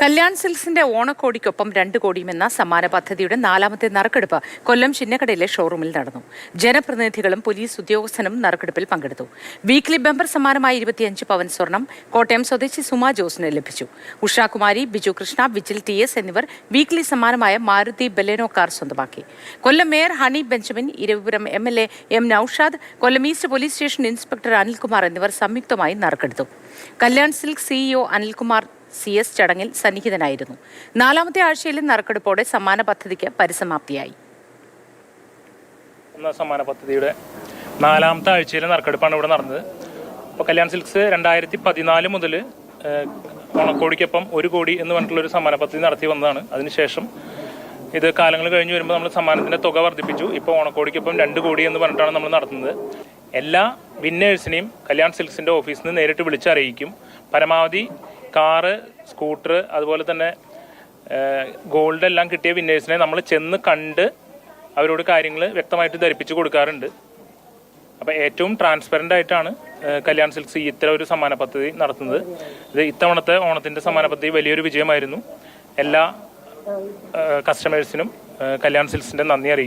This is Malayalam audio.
കല്യാൺ സിൽസിന്റെ ഓണക്കോടിക്കൊപ്പം രണ്ട് കോടിയും എന്ന സമ്മാന പദ്ധതിയുടെ നാലാമത്തെ നറുക്കെടുപ്പ് കൊല്ലം ചിന്നക്കടയിലെ ഷോറൂമിൽ നടന്നു. ജനപ്രതിനിധികളും പോലീസ് ഉദ്യോഗസ്ഥനും നറുക്കെടുപ്പിൽ പങ്കെടുത്തു. വീക്ക്ലി ബംബർ സമ്മാനമായി ഇരുപത്തിയഞ്ച് പവൻ സ്വർണം കോട്ടയം സ്വദേശി സുമ ജോസിന് ലഭിച്ചു. ഉഷാകുമാരി ബിജു കൃഷ്ണ വിജിൽ ടി എസ് എന്നിവർ വീക്ക്ലി സമ്മാനമായ മാരുതി ബെലേനോ കാർ സ്വന്തമാക്കി. Kollam mayor Honey Benjamin Iravipuram M L A M Noushad Kollam east police station inspector Anilkumar എന്നിവർ സംയുക്തമായി നറുക്കെടുത്തു. Kalyan silk CEO Anilkumar C S ചടങ്ങിൽ സന്നിഹിതനായിരുന്നു. നാലാമത്തെ ആഴ്ചയിലെ നറുക്കെടുപ്പോടെ സമ്മാന പദ്ധതിക്ക് പരിസമാപ്തിയായി. സമ്മാന പദ്ധതിയുടെ നാലാമത്തെ ആഴ്ചയിലെ നറുക്കെടുപ്പാണ് ഇവിടെ നടന്നത്. അപ്പോൾ കല്യാൺ സിൽക്സ് രണ്ടായിരത്തി പതിനാല് മുതൽ ഓണക്കോടിക്കൊപ്പം ഒരു കോടി എന്ന് പറഞ്ഞിട്ടുള്ളൊരു സമ്മാന പദ്ധതി നടത്തി വന്നതാണ്. അതിനുശേഷം ഇത് കാലങ്ങൾ കഴിഞ്ഞ് വരുമ്പോൾ നമ്മൾ സമ്മാനത്തിന്റെ തുക വർദ്ധിപ്പിച്ചു. ഇപ്പോൾ ഓണക്കോടിക്കൊപ്പം രണ്ട് കോടി എന്ന് പറഞ്ഞിട്ടാണ് നമ്മൾ നടത്തുന്നത്. എല്ലാ വിന്നേഴ്സിനെയും കല്യാൺ സിൽക്സിന്റെ ഓഫീസിൽ നിന്ന് നേരിട്ട് വിളിച്ചറിയിക്കും. പരമാവധി കാറ് സ്കൂട്ടർ അതുപോലെ തന്നെ ഗോൾഡ് എല്ലാം കിട്ടിയ വിന്നേഴ്സിനെ നമ്മൾ ചെന്ന് കണ്ട് അവരോട് കാര്യങ്ങൾ വ്യക്തമായിട്ട് ധരിപ്പിച്ചു കൊടുക്കാറുണ്ട്. അപ്പോൾ ഏറ്റവും ട്രാൻസ്പെറന്റ് ആയിട്ടാണ് കല്യാൺ സിൽക്സ് ഇത്തരം ഒരു സമ്മാന പദ്ധതി നടത്തുന്നത്. ഇത് ഇത്തവണത്തെ ഓണത്തിന്റെ സമ്മാന പദ്ധതി വലിയൊരു വിജയമായിരുന്നു. എല്ലാ കസ്റ്റമേഴ്സിനും കല്യാൺ സിൽക്സിന്റെ നന്ദി അറിയിക്കും